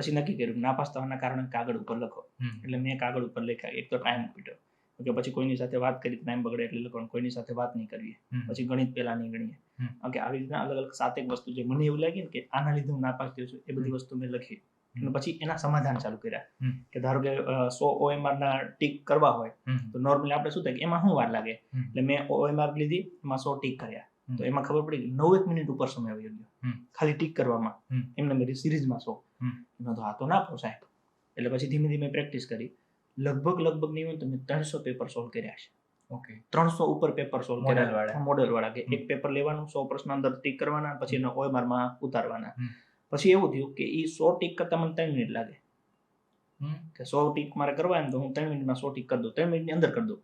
પછી નક્કી કર્યું નાપાસ થવાના કારણે કાગળ ઉપર લખો. એટલે મેં કાગળ ઉપર લખ્યા એક તો ટાઈમ પીટો કે પછી કોઈની સાથે વાત કરી ટાઈમ બગડે એટલે લખવાનું. કોઈની સાથે વાત નહીં કરીએ. પછી ગણિત પહેલા નહીં ગણીએ. કે આવી રીતના અલગ અલગ સાતેક વસ્તુ છે મને એવું લાગે ને કે આના લીધે હું નાપાસ થયો છું એ બધી વસ્તુ મેં લખી. અને પછી એના સમાધાન ચાલુ કર્યા. કે ધારો કે સો ઓએમઆર ના ટીક કરવા હોય તો નોર્મલી આપણે શું થાય કે એમાં શું વાર લાગે? એટલે મેં ઓએમઆર લીધી એમાં સો ટીક કર્યા. તો એમાં ખબર પડી કે નવ એક મિનિટ ઉપર સમય આવી ગયો. ખાલી ટીક કરવામાં. એમને મેં સિરીઝમાં સો. એમાં તો હાથો ના પોસાય એટલે પછી ધીમે ધીમે પ્રેક્ટિસ કરી. લગભગ લગભગ નહીં હોય તો ત્રણસો પેપર સોલ્વ કર્યા છે. ઓકે ત્રણસો ઉપર પેપર સોલ્વ કર્યા. વાળા. મોડેલ વાળા કે એક પેપર લેવાનું સો પ્રશ્ન અંદર ટીક કરવાના પછી એના OMR માં ઉતારવાના. પછી એવું થયું કે એ સો ટીક કરતા મને ત્રણ મિનિટ લાગે. કે સો ટીક મારે કરવા એમ ને તો હું ત્રણ મિનિટમાં સો ટીક કરી દઉં. ત્રણ મિનિટની અંદર કરી દઉં.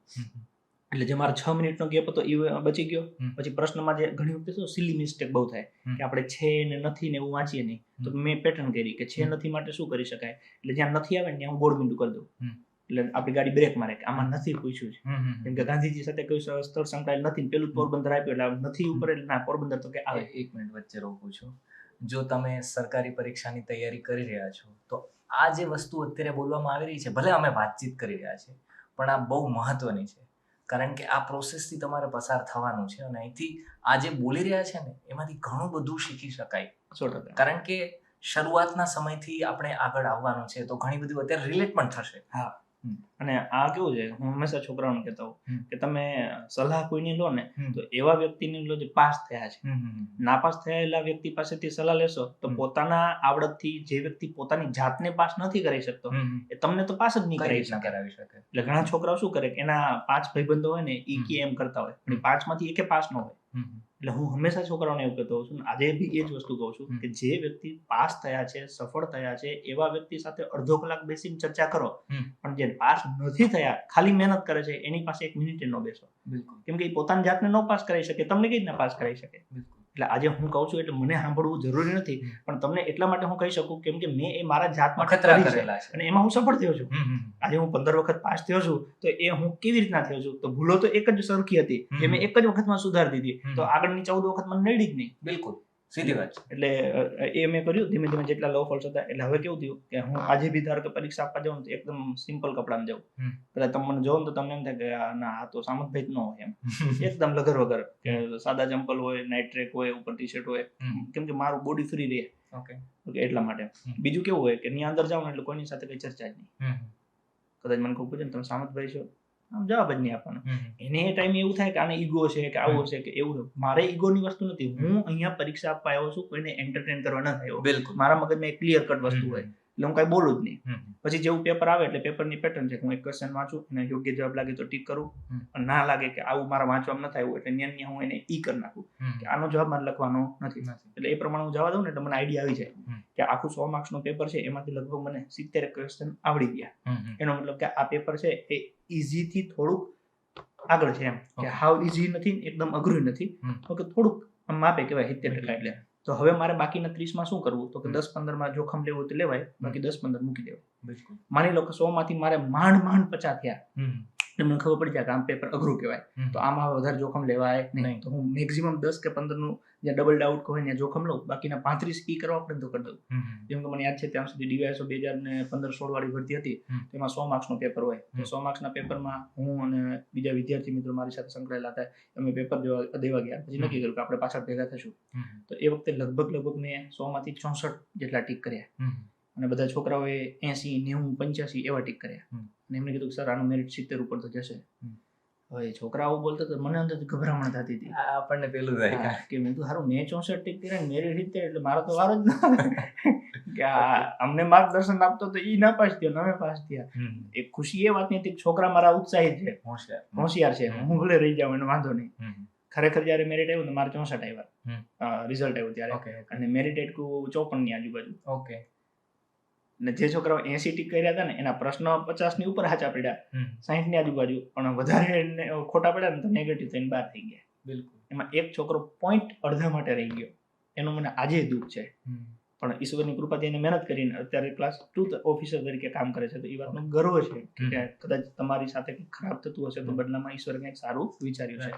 એટલે જે મારે છ મિનિટનો ગેપ હતો એ બચી ગયો. પછી પ્રશ્નમાં જે ઘણી વખતે શું સિલી મિસ્ટેક બહુ થાય કે આપણે છે ને નથી ને એવું વાંચીએ નહીં. તો મેં પેટર્ન કરી કે છે નથી માટે શું કરી શકાય? એટલે જ્યાં નથી આવે ને ત્યાં હું ગોળ કરી દઉં. એટલે આપણી ગાડી બ્રેક મારે કે આમાં નથી પૂછ્યું છે. કેમ કે ગાંધીજી સાથે કોઈ સ્થળ સંકળાયેલ નથી પેલું પોરબંદર આપ્યું એટલે નથી ઉપર એટલે ના પોરબંદર તો કે આવે. એક મિનિટ વચ્ચે રોકું છું જો તમે સરકારી પરીક્ષાની તૈયારી કરી રહ્યા છો તો આ જે વસ્તુ અત્યારે બોલવામાં આવી રહી છે ભલે અમે વાતચીત કરી રહ્યા છે પણ આ બહુ મહત્વની છે. કારણ કે આ પ્રોસેસથી તમારે પસાર થવાનું છે અને અહીંથી આ જે બોલી રહ્યા છે ને એમાંથી ઘણું બધું શીખી શકાય. કારણ કે શરૂઆતના સમયથી આપણે આગળ આવવાનું છે તો ઘણી બધી અત્યારે રિલેટ પણ થશે. અને આ કેવું છે? હું હંમેશા છોકરાઓને કહેતો હોઉં કે તમે સલાહ કોઈની લો ને તો એવા વ્યક્તિની લો જે પાસ થયા છે. નાપાસ થયેલા વ્યક્તિ પાસેથી સલાહ લેશો તો. પોતાના આવડતથી જે વ્યક્તિ પોતાની જાતને પાસ નથી કરી શકતો એ તમને તો પાસ જ નહીં કરી કરાવી શકે. એટલે ઘણા છોકરાઓ શું કરે કે એના પાંચ ભાઈબંધો હોય ને એ કે એમ કરતા હોય. પણ પાંચમાંથી એકે પાસ ન હોય. એટલે હું હંમેશા છોકરાઓને એવું કહેતો છું આજે બી એ જ વસ્તુ કહું છું કે જે વ્યક્તિ પાસ થયા છે સફળ થયા છે એવા વ્યક્તિ સાથે અડધો કલાક બેસીને ચર્ચા કરો. પણ જે પાસ નથી થયા ખાલી મહેનત કરે છે એની પાસે એક મિનિટે ન બેસો. બિલકુલ. કેમ કે પોતાની જાતને ન પાસ કરાવી શકે તમને કઈ રીતના પાસ કરાવી શકે? બિલકુલ. એટલે આજે હું કહું છું એટલે મને સાંભળવું જરૂરી નથી પણ તમને એટલા માટે હું કહી શકું કેમ કે મેં એ મારા જાત માટે કરેલા છે અને એમાં હું સફળ થયો છું. આજે હું પંદર વખત પાસ થયો છું તો એ હું કેવી રીતના થયો છું? તો ભૂલો તો એક જ સરખી હતી જે મેં એક જ વખતમાં સુધારી દીધી. તો આગળની ચૌદ વખત મને નડી જ નહીં. બિલકુલ. સીધી વાત એટલે એ મેં કર્યું ધીમે ધીમે જેટલા લો ફોલ્સ હતા એટલે હવે કેવું થયું કે હું આજે બી ધારો કે પરીક્ષા આપવા જાઉં ને તો એકદમ સિમ્પલ કપડામાં જાઉં. એટલે કદાચ જોઉં તો તમને એમ થાય કે ના આ તો સામંતભાઈ જ ન હોય એમ. એકદમ લગર વગર કે સાદા ચંપલ હોય નાઇટ ટ્રેક હોય ઉપર ટી શર્ટ હોય કેમ કે મારું બોડી ફ્રી રહે. ઓકે. ઓકે એટલા માટે. બીજું કેવું હોય કે ની અંદર જાવ ને એટલે કોઈની સાથે કઈ ચર્ચા જ નહીં. કદાચ મને કોઈ પૂછે ને તમે સામંતભાઈ છો? આમ જવાબ જ નહીં આપવાનો. એને એ ટાઈમે એવું થાય કે આને ઈગો છે કે આવું છે કે એવું છે. મારે ઈગોની વસ્તુ નથી. હું અહીંયા પરીક્ષા આપવા આવ્યો છું કોઈને એન્ટરટેન કરવા ન થયો. બિલકુલ. મારા મગજમાં એક ક્લિયર કટ વસ્તુ હોય. એટલે હું કાંઈ બોલું જ નહીં. પછી જેવું પેપર આવે એટલે પેપરની પેટર્ન છે કે હું એક ક્વેશ્ચન વાંચું અને યોગ્ય જવાબ લાગે તો ટીક કરું. અને ના લાગે કે આવું મારા વાંચવામાં ન થાય એટલે ન્યાન હું એને ઈ કરી નાખું. કે આનો જવાબ મારે લખવાનો નથી. એટલે એ પ્રમાણે હું જવા દઉં ને એટલે મને આઈડિયા આવી જાય. કે આખું સો માર્ક્સનું પેપર છે એમાંથી લગભગ મને સિત્તેર ક્વેશ્ચન આવડી ગયા. એનો મતલબ કે આ પેપર છે એ ઇઝીથી થોડુંક આગળ છે એમ. કે. હાવ ઇઝી નથી એકદમ અઘરું નથી. ઓકે તો કે થોડુંક આમ માપે કહેવાય સિત્તેર ટકા એટલે. તો હવે મારે બાકીના ત્રીસમાં શું કરવું? તો કે દસ પંદરમાં જોખમ લેવું તો લેવાય બાકી દસ પંદર મૂકી દેવાય. માની લો કે સો માંથી મારે માંડ માંડ પચાસ થયા. એટલે મને ખબર પડી જાય કે આમ પેપર અઘરું કહેવાય. તો આમાં વધારે જોખમ લેવાય નહીં. તો હું મેક્સિમમ દસ કે પંદરનું જ્યાં ડબલ ડાઉટ હોય ત્યાં જોખમ લઉં. બાકીના પાંત્રીસ ઈ કરવા પડે તો કરી દઉં. જેમ કે મને યાદ છે ત્યાં સુધી ડીવાયસો બે હજાર ને પંદર સોળ વાળી ભરતી હતી. તેમાં સો માર્ક્સનું પેપર હોય. તો. સો માર્ક્સના પેપરમાં હું અને બીજા વિદ્યાર્થી મિત્રો મારી સાથે સંકળાયેલા હતા. અમે પેપર દેવા ગયા. પછી નક્કી કર્યું કે આપણે પાછળ ભેગા થશું. તો એ વખતે લગભગ લગભગ મેં સો માંથી ચોસઠ જેટલા ટીક કર્યા. અને બધા છોકરાઓએ એસી નેવું પંચ્યાસી એવા ટીક કર્યા. અને એમને કીધું કે સર આનું મેરિટ સિત્તેર ઉપર તો જશે. હવે છોકરા છોકરાઓ બોલતા તો મને અંદર ગભરામણ થતી હતી. આપણને પેલું થાય. કે મેં કીધું સારું મેં ચોસઠ ટીક કર્યા ને મેરિટ સિત્તેર એટલે મારો તો વારો જ ના કે અમને માર્ગદર્શન આપતો તો ઈ ના પાસ થયો નવે પાસ થયા. એક ખુશી એ વાતની હતી કે છોકરા મારા ઉત્સાહિત છે. હોશિયાર. હોશિયાર છે. હું ભલે રહી જાઉં એનો વાંધો નહીં. ખરેખર જ્યારે મેરિટ આવ્યું ને મારે ચોસઠ. આવ્યા. રિઝલ્ટ આવ્યું ત્યારે. અને મેરિટ એટલું ચોપનની આજુબાજુ. ઓકે. અને જે છોકરાઓ એસી ટીક કર્યા હતા ને એના પ્રશ્નો પચાસની ઉપર હાચા પડ્યા. હમ. સાહીઠની આજુબાજુ. પણ વધારે ખોટા પડ્યા ને તો નેગેટિવ થઈને બહાર થઈ ગયા. બિલકુલ. એમાં એક છોકરો પોઈન્ટ અડધા માટે રહી ગયો. એનું મને આજે દુઃખ છે. પણ ઈશ્વરની કૃપાથી એને મહેનત કરીને અત્યારે ક્લાસ ટુ ઓફિસર તરીકે કામ કરે છે. તો એ વાતનો ગર્વ છે કે કદાચ તમારી સાથે કંઈક ખરાબ થતું હશે તો બદલામાં ઈશ્વરે કંઈક સારું વિચાર્યું છે.